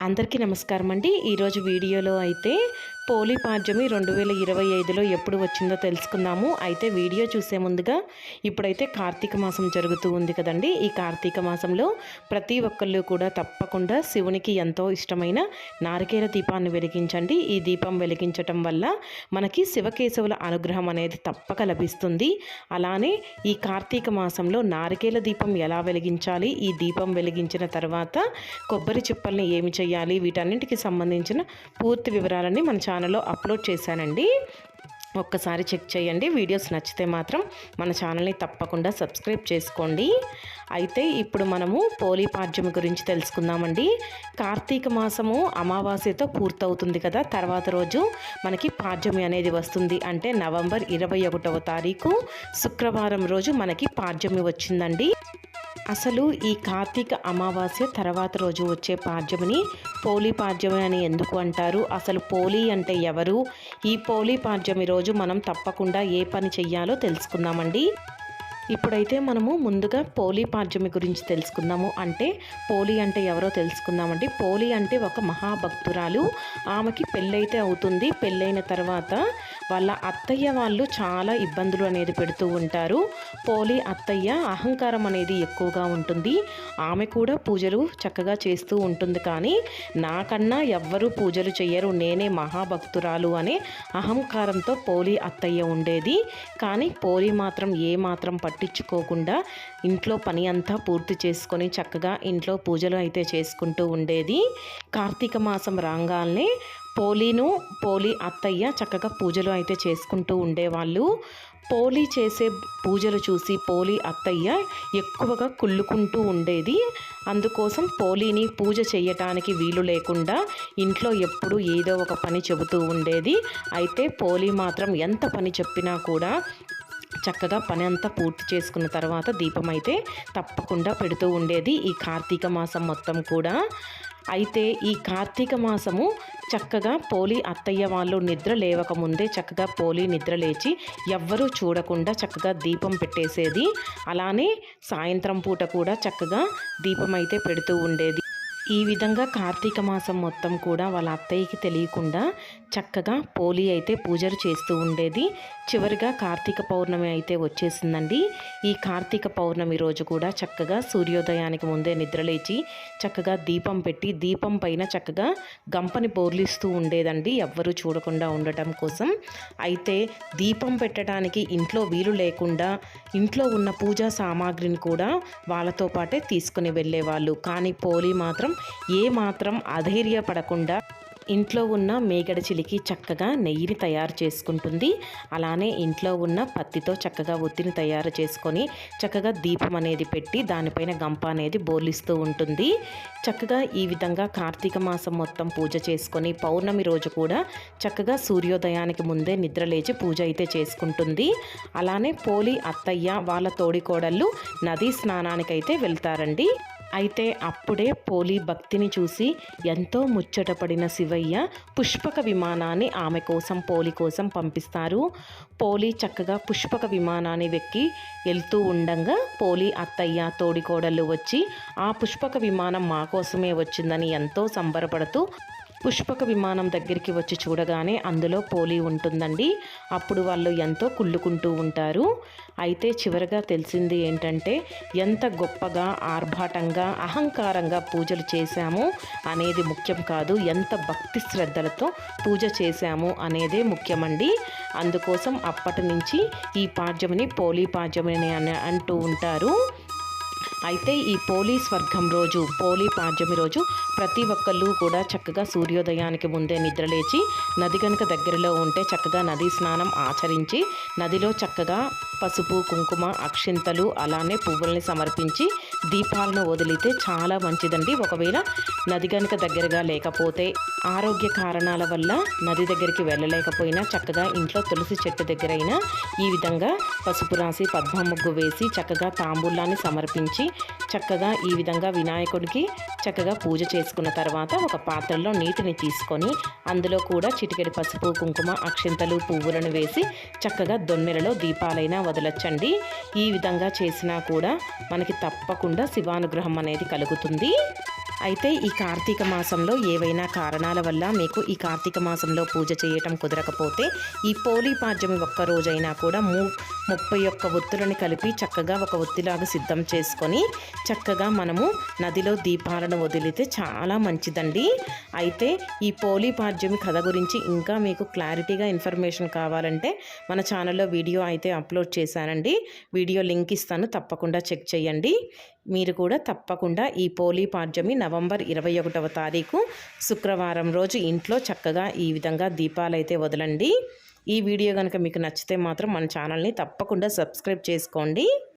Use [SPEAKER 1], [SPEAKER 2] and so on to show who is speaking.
[SPEAKER 1] అందరికీ నమస్కారం అండి ఈరోజు వీడియోలో అయితే పోలీ పాడ్యమి రెండు వేల ఇరవై ఐదులో ఎప్పుడు వచ్చిందో తెలుసుకుందాము. అయితే వీడియో చూసే ముందుగా ఇప్పుడైతే కార్తీక మాసం జరుగుతూ ఉంది కదండి. ఈ కార్తీక మాసంలో ప్రతి ఒక్కళ్ళు కూడా తప్పకుండా శివునికి ఎంతో ఇష్టమైన నారికేల దీపాన్ని వెలిగించండి. ఈ దీపం వెలిగించటం వల్ల మనకి శివకేశవుల అనుగ్రహం అనేది తప్పక లభిస్తుంది. అలానే ఈ కార్తీక మాసంలో నారికేల దీపం ఎలా వెలిగించాలి ఈ దీపం వెలిగించిన తర్వాత కొబ్బరి చిప్పల్ని ఏమి చేయాలి వీటన్నింటికి సంబంధించిన పూర్తి వివరాలని మన ఛానల్లో అప్లోడ్ చేశానండి. ఒక్కసారి చెక్ చేయండి. వీడియోస్ నచ్చితే మాత్రం మన ఛానల్ని తప్పకుండా సబ్స్క్రైబ్ చేసుకోండి. అయితే ఇప్పుడు మనము పోలీపాడ్యం గురించి తెలుసుకుందామండి. కార్తీక మాసము అమావాస్యతో పూర్తవుతుంది కదా. తర్వాత రోజు మనకి పాడ్యమి అనేది వస్తుంది. అంటే నవంబర్ ఇరవై ఒకటవ తారీఖు శుక్రవారం రోజు మనకి పాడ్యమి వచ్చిందండి. అసలు ఈ కార్తీక అమావాస్య తర్వాత రోజు వచ్చే పాడ్యమిని పోలీ పాడ్యమి అని ఎందుకు అంటారు? అసలు పోలీ అంటే ఎవరు? ఈ పోలీ పాడ్యమి రోజు మనం తప్పకుండా ఏ పని చెయ్యాలో తెలుసుకుందామండి. ఇప్పుడైతే మనము ముందుగా పోలీ పాడ్యమి గురించి తెలుసుకుందాము. అంటే పోలీ అంటే ఎవరో తెలుసుకుందామండి. పోలీ అంటే ఒక మహాభక్తురాలు. ఆమెకి పెళ్ళైతే అవుతుంది. పెళ్ళైన తర్వాత వాళ్ళ అత్తయ్య వాళ్ళు చాలా ఇబ్బందులు అనేది పెడుతూ ఉంటారు. పోలి అత్తయ్య అహంకారం అనేది ఎక్కువగా ఉంటుంది. ఆమె కూడా పూజలు చక్కగా చేస్తూ ఉంటుంది కానీ నాకన్నా ఎవ్వరూ పూజలు చేయరు నేనే మహాభక్తురాలు అనే అహంకారంతో పోలి అత్తయ్య ఉండేది. కానీ పోలి మాత్రం ఏ మాత్రం పట్టించుకోకుండా ఇంట్లో పని అంతా పూర్తి చేసుకొని చక్కగా ఇంట్లో పూజలు అయితే చేసుకుంటూ ఉండేది. కార్తీక మాసం రాగానే పోలీను పోలీ అత్తయ్య చక్కగా పూజలు అయితే చేసుకుంటూ ఉండేవాళ్ళు. పోలీ చేసే పూజలు చూసి పోలీ అత్తయ్య ఎక్కువగా కుళ్ళుకుంటూ ఉండేది. అందుకోసం పోలీని పూజ చేయటానికి వీలు లేకుండా ఇంట్లో ఎప్పుడు ఏదో ఒక పని చెబుతూ ఉండేది. అయితే పోలీ మాత్రం ఎంత పని చెప్పినా కూడా చక్కగా పని అంతా పూర్తి చేసుకున్న తర్వాత దీపం అయితే తప్పకుండా పెడుతూ ఉండేది. ఈ కార్తీక మాసం మొత్తం కూడా. అయితే ఈ కార్తీక మాసము చక్కగా పోలి అత్తయ్య వాళ్ళు నిద్ర లేవకముందే చక్కగా పోలి నిద్ర లేచి ఎవ్వరూ చూడకుండా చక్కగా దీపం పెట్టేసేది. అలానే సాయంత్రం పూట కూడా చక్కగా దీపం అయితే పెడుతూ ఉండేది. ఈ విధంగా కార్తీక మాసం మొత్తం కూడా వాళ్ళ అత్తయ్యకి తెలియకుండా చక్కగా పోలి అయితే పూజలు చేస్తూ ఉండేది. చివరిగా కార్తీక పౌర్ణమి అయితే వచ్చేసిందండి. ఈ కార్తీక పౌర్ణమి రోజు కూడా చక్కగా సూర్యోదయానికి ముందే నిద్రలేచి చక్కగా దీపం పెట్టి దీపం పైన చక్కగా గంపని బోర్లిస్తూ ఉండేదండి. ఎవ్వరూ చూడకుండా ఉండటం కోసం. అయితే దీపం పెట్టడానికి ఇంట్లో వీలు లేకుండా ఇంట్లో ఉన్న పూజా సామాగ్రిని కూడా వాళ్ళతో పాటే తీసుకుని వెళ్ళేవాళ్ళు. కానీ పోలి మాత్రం ఏ మాత్రం అధైర్యపడకుండా ఇంట్లో ఉన్న మేగడ చిలికి చక్కగా నెయ్యిని తయారు చేసుకుంటుంది. అలానే ఇంట్లో ఉన్న పత్తితో చక్కగా ఒత్తిని తయారు చేసుకొని చక్కగా దీపం అనేది పెట్టి దానిపైన గంప అనేది బోలిస్తూ ఉంటుంది. చక్కగా ఈ విధంగా కార్తీక మాసం మొత్తం పూజ చేసుకొని పౌర్ణమి రోజు కూడా చక్కగా సూర్యోదయానికి ముందే నిద్ర లేచి పూజ అయితే చేసుకుంటుంది. అలానే పోలి అత్తయ్య వాళ్ళ తోడికోడళ్ళు నదీ స్నానానికైతే వెళ్తారండి. అయితే అప్పుడే పోలీ భక్తిని చూసి ఎంతో ముచ్చటపడిన శివయ్య పుష్పక విమానాన్ని ఆమె కోసం పోలి కోసం పంపిస్తారు. పోలి చక్కగా పుష్పక విమానాన్ని వెక్కి వెళ్తూ ఉండంగా పోలి అత్తయ్య తోడికోడళ్ళు వచ్చి ఆ పుష్పక విమానం మా కోసమే వచ్చిందని ఎంతో సంబరపడుతూ పుష్పక విమానం దగ్గరికి వచ్చి చూడగానే అందులో పోలి ఉంటుందండి. అప్పుడు వాళ్ళు ఎంతో కుళ్ళుకుంటూ ఉంటారు. అయితే చివరగా తెలిసింది ఏంటంటే ఎంత గొప్పగా ఆర్భాటంగా అహంకారంగా పూజలు చేశాము అనేది ముఖ్యం కాదు. ఎంత భక్తి శ్రద్ధలతో పూజ చేశాము అనేదే ముఖ్యమండి. అందుకోసం అప్పటి నుంచి ఈ పాడ్యమిని పోలీ పాడ్యమిని అని అంటూ ఉంటారు. అయితే ఈ పోలీ స్వర్గం రోజు పోలీ పాడ్యమి రోజు ప్రతి ఒక్కళ్ళు కూడా చక్కగా సూర్యోదయానికి ముందే నిద్రలేచి నది కనుక దగ్గరలో ఉంటే చక్కగా నదీ స్నానం ఆచరించి నదిలో చక్కగా పసుపు కుంకుమ అక్షింతలు అలానే పువ్వుల్ని సమర్పించి దీపాలను వదిలితే చాలా మంచిదండి. ఒకవేళ నది కనుక దగ్గరగా లేకపోతే ఆరోగ్య కారణాల వల్ల నది దగ్గరికి వెళ్ళలేకపోయినా చక్కగా ఇంట్లో తులసి చెట్టు దగ్గరైనా ఈ విధంగా పసుపు రాసి పద్మ ముగ్గు వేసి చక్కగా తాంబూలాన్ని సమర్పించి చక్కగా ఈ విధంగా వినాయకుడికి చక్కగా పూజ చేసుకున్న తర్వాత ఒక పాత్రలో నీటిని తీసుకొని అందులో కూడా చిటికెడి పసుపు కుంకుమ అక్షింతలు పువ్వులను వేసి చక్కగా దొన్నెలలో దీపాలైనా వదలొచ్చండి. ఈ విధంగా చేసినా కూడా మనకి తప్పకుండా శివానుగ్రహం అనేది కలుగుతుంది. అయితే ఈ కార్తీక మాసంలో ఏవైనా కారణాల వల్ల మీకు ఈ కార్తీక మాసంలో పూజ చేయటం కుదరకపోతే ఈ పోలీ పాడ్యమి ఒక్క రోజైనా కూడా ము ముప్పై ఒక్క ఒత్తులను కలిపి చక్కగా ఒక ఒత్తిలాగా సిద్ధం చేసుకొని చక్కగా మనము నదిలో దీపాలను వదిలితే చాలా మంచిదండి. అయితే ఈ పోలీ పాడ్యమి కథ గురించి ఇంకా మీకు క్లారిటీగా ఇన్ఫర్మేషన్ కావాలంటే మన ఛానల్లో వీడియో అయితే అప్లోడ్ చేశానండి. వీడియో లింక్ ఇస్తాను తప్పకుండా చెక్ చేయండి. మీరు కూడా తప్పకుండా ఈ పోలీ పాడ్యమి నవంబర్ ఇరవై ఒకటవ తారీఖు శుక్రవారం రోజు ఇంట్లో చక్కగా ఈ విధంగా దీపాలు అయితే వదలండి. ఈ వీడియో కనుక మీకు నచ్చితే మాత్రం మన ఛానల్ని తప్పకుండా సబ్స్క్రైబ్ చేసుకోండి.